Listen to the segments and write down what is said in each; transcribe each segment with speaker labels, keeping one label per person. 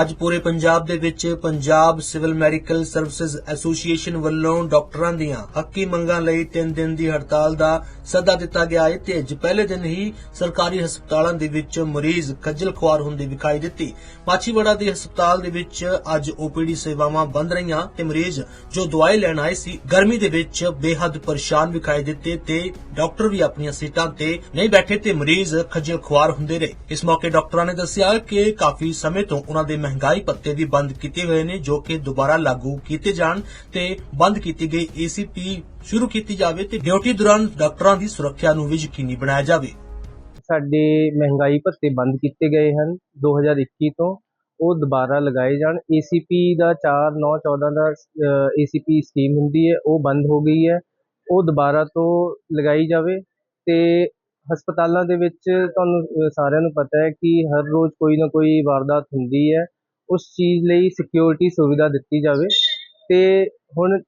Speaker 1: ਅੱਜ ਪੂਰੇ ਪੰਜਾਬ ਦੇ ਵਿੱਚ Punjab civil medical services association ਵੱਲੋਂ ਡਾਕਟਰਾਂ ਦੀਆਂ ਹੱਕੀ ਮੰਗਾਂ ਲਈ 3 ਦਿਨ ਦੀ ਹੜਤਾਲ ਦਾ ਸੱਦਾ ਦਿੱਤਾ ਗਿਆ ਹੈ ਤੇ ਅੱਜ ਪਹਿਲੇ ਦਿਨ ਹੀ ਸਰਕਾਰੀ ਹਸਪਤਾਲਾਂ ਦੇ ਵਿੱਚ ਮਰੀਜ਼ ਖੱਜਲ ਖੁਆਰ ਹੁੰਦੇ ਵਿਖਾਈ ਦਿੱਤੀ। ਮਾਛੀਵਾੜਾ ਦੇ ਹਸਪਤਾਲ ਦੇ ਵਿੱਚ ਅੱਜ ਓਪੀਡੀ ਸੇਵਾਵਾਂ ਬੰਦ ਰਹੀਆਂ ਤੇ ਮਰੀਜ਼ ਜੋ ਦਵਾਈ ਲੈਣ ਆਏ ਸੀ, ਗਰਮੀ ਦੇ ਵਿੱਚ ਬੇਹੱਦ ਪਰੇਸ਼ਾਨ ਵਿਖਾਈ ਦਿੱਤੇ ਤੇ ਡਾਕਟਰ ਵੀ ਆਪਣੀਆਂ ਸੀਟਾਂ ਤੇ ਨਹੀਂ ਬੈਠੇ ਤੇ ਮਰੀਜ਼ ਖੱਜਲ ਖੁਆਰ ਹੁੰਦੇ ਰਹੇ। ਇਸ ਮੌਕੇ ਡਾਕਟਰਾਂ ਨੇ ਦੱਸਿਆ ਕਿ ਕਾਫੀ ਸਮੇਂ ਤੋਂ ਉਹਨਾਂ ਦੇ ਮਹਿੰਗਾਈ ਭੱਤੇ ਵੀ ਬੰਦ ਕੀਤੇ ਹੋਏ ਨੇ, ਜੋ ਕਿ ਦੁਬਾਰਾ ਲਾਗੂ ਕੀਤੇ ਜਾਣ ਤੇ ਬੰਦ ਕੀਤੀ ਗਈ ਏਸੀਪੀ ਸ਼ੁਰੂ ਕੀਤੀ ਜਾਵੇ ਤੇ ਡਿਊਟੀ ਦੌਰਾਨ ਡਾਕਟਰਾਂ ਦੀ ਸੁਰੱਖਿਆ ਨੂੰ ਵੀ ਯਕੀਨੀ ਬਣਾਇਆ ਜਾਵੇ।
Speaker 2: ਸਾਡੇ ਮਹਿੰਗਾਈ ਭੱਤੇ ਬੰਦ ਕੀਤੇ ਗਏ ਹਨ 2021 ਤੋਂ, ਉਹ ਦੁਬਾਰਾ ਲਗਾਏ ਜਾਣ। ACP ਦਾ 4 9 14 ਦਾ ACP ਸਕੀਮ ਹੁੰਦੀ ਹੈ, ਉਹ ਬੰਦ ਹੋ ਗਈ ਹੈ। ਉਹ ਦੁਬਾਰਾ ਤੋਂ ਲਗਾਈ ਜਾਵੇ ਤੇ ਹਸਪਤਾਲਾਂ ਦੇ ਵਿੱਚ ਤੁਹਾਨੂੰ ਸਾਰਿਆਂ ਨੂੰ ਪਤਾ ਹੈ ਕਿ ਹਰ ਰੋਜ਼ ਕੋਈ ਨਾ ਕੋਈ ਵਾਰਦਾਤ ਹੁੰਦੀ ਹੈ। ਉਸ ਚੀਜ਼ ਲਈ ਸਿਕਿਉਰਿਟੀ ਸੁਵਿਧਾ ਦਿੱਤੀ ਜਾਵੇ। ਤੇ ਹੁਣ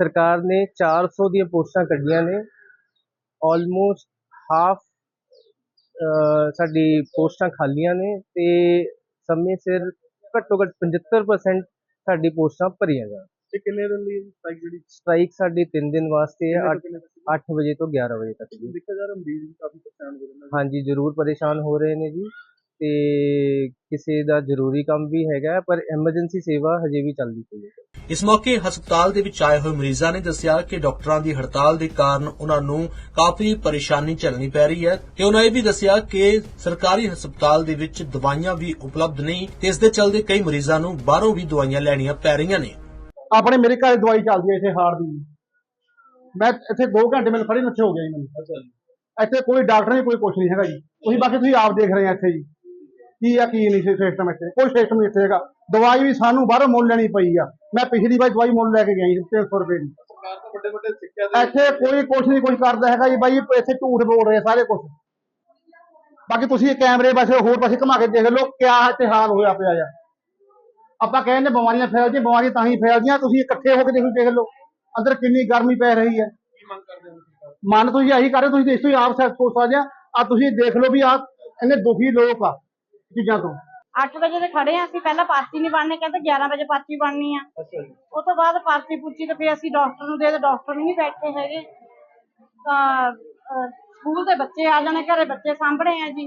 Speaker 2: ਸਰਕਾਰ ਨੇ 400 ਦੀਆਂ ਪੋਸਟਾਂ ਕੱਢੀਆਂ ਨੇ। ਆਲਮੋਸਟ ਹਾਫ ਸਾਡੀ ਪੋਸਟਾਂ ਖਾਲੀਆਂ ਨੇ ਤੇ ਸਮੇਂ ਸਿਰ ਘੱਟੋ ਘੱਟ 75% ਸਾਡੀ ਪੋਸਟਾਂ ਭਰੀਆਂ ਜਾਣ।
Speaker 3: ਇਹ ਕਿੰਨੇ ਦਿਨ ਦੀ ਸਟ੍ਰਾਈਕ ਜਿਹੜੀ?
Speaker 2: ਸਟ੍ਰਾਈਕ ਸਾਡੀ 3 ਦਿਨ ਵਾਸਤੇ ਹੈ
Speaker 3: ਕਿੰਨੇ ਤੋਂ ਕਿੰਨੇ ਤੱਕ?
Speaker 2: 8 ਵਜੇ ਤੋਂ 11 ਵਜੇ ਤੱਕ ਜੀ।
Speaker 3: ਦੇਖਿਆ ਜਾ ਰਿਹਾ ਮਰੀਜ਼ ਵੀ ਕਾਫੀ ਪਰੇਸ਼ਾਨ ਹੋ ਰਹੇ ਨੇ।
Speaker 2: ਹਾਂਜੀ ਜ਼ਰੂਰ ਪਰੇਸ਼ਾਨ ਹੋ ਰਹੇ ਨੇ ਜੀ। ਤੇ ਕਿਸੇ ਦਾ ਜ਼ਰੂਰੀ ਕੰਮ ਵੀ ਹੈਗਾ ਪਰ ਐਮਰਜੈਂਸੀ ਸੇਵਾ ਹਜੇ ਵੀ ਚੱਲਦੀ ਪਈ ਹੈ।
Speaker 1: ਇਸ ਮੌਕੇ ਹਸਪਤਾਲ ਦੇ ਵਿੱਚ ਆਏ ਹੋਏ ਮਰੀਜ਼ਾਂ ਨੇ ਦੱਸਿਆ ਕਿ ਡਾਕਟਰਾਂ ਦੀ ਹੜਤਾਲ ਦੇ ਕਾਰਨ ਉਹਨਾਂ ਨੂੰ ਕਾਫੀ ਪਰੇਸ਼ਾਨੀ ਝੱਲਣੀ ਪੈ ਰਹੀ ਹੈ ਤੇ ਉਹਨਾਂ ਇਹ ਵੀ ਦੱਸਿਆ ਕਿ ਸਰਕਾਰੀ ਹਸਪਤਾਲ ਦੇ ਵਿੱਚ ਦਵਾਈਆਂ ਵੀ ਉਪਲਬਧ ਨਹੀਂ ਤੇ ਇਸ ਦੇ ਚਲਦੇ ਕਈ ਮਰੀਜ਼ਾਂ ਨੂੰ ਬਾਹਰੋਂ ਵੀ ਦਵਾਈਆਂ ਲੈਣੀਆਂ ਪੈ ਰਹੀਆਂ ਨੇ।
Speaker 4: ਆਪਣੇ ਮੇਰੇ ਘਰ ਦਵਾਈ ਚੱਲਦੀ ਹੈ ਇੱਥੇ ਹਾਰਟ ਦੀ। ਮੈਂ ਇੱਥੇ 2 ਘੰਟੇ ਮੈਨੂੰ ਖੜੀ ਨੱਥੇ ਹੋ ਗਿਆ ਜੀ ਮੈਨੂੰ।
Speaker 3: ਅੱਛਾ ਜੀ।
Speaker 4: ਇੱਥੇ ਕੋਈ ਡਾਕਟਰ ਨਹੀਂ ਕੋਈ ਕੁਛ ਨਹੀਂ ਹੈਗਾ ਜੀ। ਤੁਸੀਂ ਬਾਕੀ ਤੁਸੀਂ ਆਪ ਦੇਖ ਰਹੇ ਆ ਇੱਥੇ ਜੀ। ਕੀ ਆ ਕੀ ਨਹੀਂ ਸਿਸਟਮ ਇੱਥੇ? ਕੋਈ ਸਿਸਟਮ ਨਹੀਂ ਇੱਥੇ ਹੈਗਾ। ਦਵਾਈ ਵੀ ਸਾਨੂੰ ਬਾਹਰੋਂ ਮੁੱਲ ਲੈਣੀ ਪਈ ਆ। ਮੈਂ ਪਿਛਲੀ ਵਾਰ ਦਵਾਈ ਮੁੱਲ ਲੈ ਕੇ ਗਿਆ ਜੀ 300 ਰੁਪਏ ਦੀ।
Speaker 3: ਸਰਕਾਰ ਤਾਂ ਵੱਡੇ ਵੱਡੇ ਸਿੱਖਿਆ ਦੇ
Speaker 4: ਇੱਥੇ ਕੋਈ ਕੁਛ ਨਹੀਂ ਕੁਛ ਕਰਦਾ ਹੈਗਾ ਜੀ ਬਾਈ ਇੱਥੇ ਝੂਠ ਬੋਲ ਰਹੇ ਸਾਰੇ ਕੁਛ। ਬਾਕੀ ਤੁਸੀਂ ਇਹ ਕੈਮਰੇ ਪਾਸੇ ਹੋਰ ਪਾਸੇ ਘੁਮਾ ਕੇ ਦੇਖ ਲਓ ਕਿਆ ਇੱਥੇ ਹਾਲ ਹੋਇਆ ਪਿਆ ਆ। ਆਪਾਂ ਕਹਿੰਦੇ ਬਿਮਾਰੀਆਂ ਫੈਲਦੀਆਂ ਬਿਮਾਰੀਆਂ ਤਾਂ ਹੀ ਫੈਲਦੀਆਂ ਤੁਸੀਂ ਇਕੱਠੇ ਹੋ ਕੇ ਦੇਖ ਦੇਖ ਲਓ। ਅੰਦਰ ਕਿੰਨੀ ਗਰਮੀ ਪੈ ਰਹੀ ਹੈ ਮਨ ਤੁਸੀਂ ਇਹੀ ਕਰ ਰਹੇ ਤੁਸੀਂ ਇਸ ਤੋਂ ਹੀ ਆਪ ਸੋਚ ਸਕਦੇ ਆ। ਆ ਤੁਸੀਂ ਦੇਖ ਲਓ ਵੀ ਆ ਇੰਨੇ ਦੁਖੀ ਲੋਕ ਆ। ਚੀਜ਼ਾਂ ਤੋਂ।
Speaker 5: 8 ਵਜੇ ਤੇ ਖੜੇ ਆ ਅਸੀਂ ਪਹਿਲਾਂ ਪਰਚੀ ਨਹੀਂ ਬਣਨੇ ਕਹਿੰਦੇ 11 ਵਜੇ ਪਰਚੀ ਬਣਨੀ ਆ।
Speaker 3: ਅੱਛਾ ਜੀ।
Speaker 5: ਉਸ ਤੋਂ ਬਾਅਦ ਪਰਚੀ ਪੁੱਛੀ ਤੇ ਫਿਰ ਅਸੀਂ ਡਾਕਟਰ ਨੂੰ ਦੇ ਤੇ ਡਾਕਟਰ ਵੀ ਨਹੀਂ ਬੈਠੇ ਹੈਗੇ। ਤਾਂ ਅਹ, ਸਕੂਲ ਦੇ ਬੱਚੇ ਆ ਜਾਣੇ ਘਰੇ ਬੱਚੇ ਸਾਂਭਣੇ ਆ ਜੀ।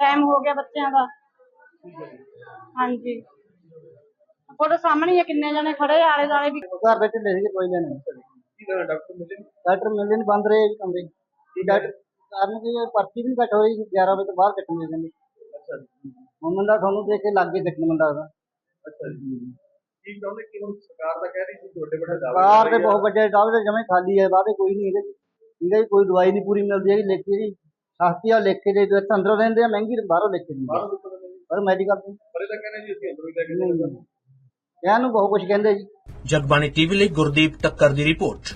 Speaker 5: ਟਾਈਮ ਹੋ ਗਿਆ ਬੱਚਿਆਂ ਦਾ। ਹਾਂਜੀ। ਤੁਹਾਡੇ ਸਾਹਮਣੇ ਹੀ ਆ ਕਿੰਨੇ ਜਣੇ ਖੜੇ ਆਲੇ ਦੁਆਲੇ ਵੀ।
Speaker 4: ਘਰ ਦੇ ਢਿੱਲੇ ਸੀਗੇ ਦਵਾਈ ਲੈਣੇ
Speaker 3: ਕੀ ਡਾਕਟਰ ਮਿਲੇ ਨੀ?
Speaker 4: ਡਾਕਟਰ ਮਿਲਦੇ ਨਹੀਂ ਬੰਦ ਰਹੇ ਜੀ ਕਮਰੇ। ਡਾਕਟਰ ਕਾਰਨ ਕੀ ਪਰਚੀ ਵੀ ਨਹੀਂ ਕੱਟ ਹੋਈ 11 ਵਜੇ ਤੋਂ ਬਾਅਦ ਕੱਟਣੀ ਹੈ ਕਹਿੰਦੇ
Speaker 3: ਅੱਛਾ ਜੀ
Speaker 4: ਹੁਣ ਮੁੰਡਾ ਤੁਹਾਨੂੰ ਦੇਖ ਕੇ ਲੱਗ ਦੇਖਣ ਮੁੰਡਾ ਦਾ
Speaker 3: ਅੱਛਾ ਜੀ ਕੀ ਚਾਹੁੰਦੇ ਕਿ ਹੁਣ ਸਰਕਾਰ ਤਾਂ ਕਹਿ ਰਹੀ ਸੀ ਵੱਡੇ ਵੱਡੇ ਦਾਅਵੇ
Speaker 4: ਕਾਰ ਦੇ
Speaker 3: ਕਰ ਰਹੀ
Speaker 4: ਬਹੁਤ ਵੱਡੇ ਦਾਅਵੇ ਤੇ ਜਮੇ ਖਾਲੀ ਹੈ ਵਾਅਦੇ ਕੋਈ ਨਹੀਂ ਠੀਕ ਹੈ ਕੋਈ ਦਵਾਈ ਨਹੀਂ ਪੂਰੀ ਮਿਲਦੀ ਹੈਗੀ ਲਿਖ ਕੇ ਜੀ। ਸਸਤੀ ਆ ਲਿਖ ਕੇ ਦੇ ਇੱਥੇ ਅੰਦਰੋਂ ਦਿੰਦੇ ਆ ਮਹਿੰਗੀ ਬਾਹਰੋਂ ਲਿਖ ਕੇ ਦਿੰਦੇ ਪਰ ਮੈਡੀਕਲ ਤੋਂ।
Speaker 3: ਪਰ ਇਹ ਤਾਂ ਕਹਿੰਦੇ ਜੀ ਅਸੀਂ ਅੰਦਰੋਂ ਹੀ ਲੈ ਕੇ
Speaker 4: ਨਹੀਂ
Speaker 3: ਜਾਣਾ
Speaker 4: ਇਹਨਾਂ ਨੂੰ ਬਹੁਤ ਕੁਝ ਕਹਿੰਦੇ ਜੀ।
Speaker 1: ਜਗਬਾਣੀ ਟੀਵੀ ਲਈ ਗੁਰਦੀਪ ਟੱਕਰ ਦੀ ਰਿਪੋਰਟ।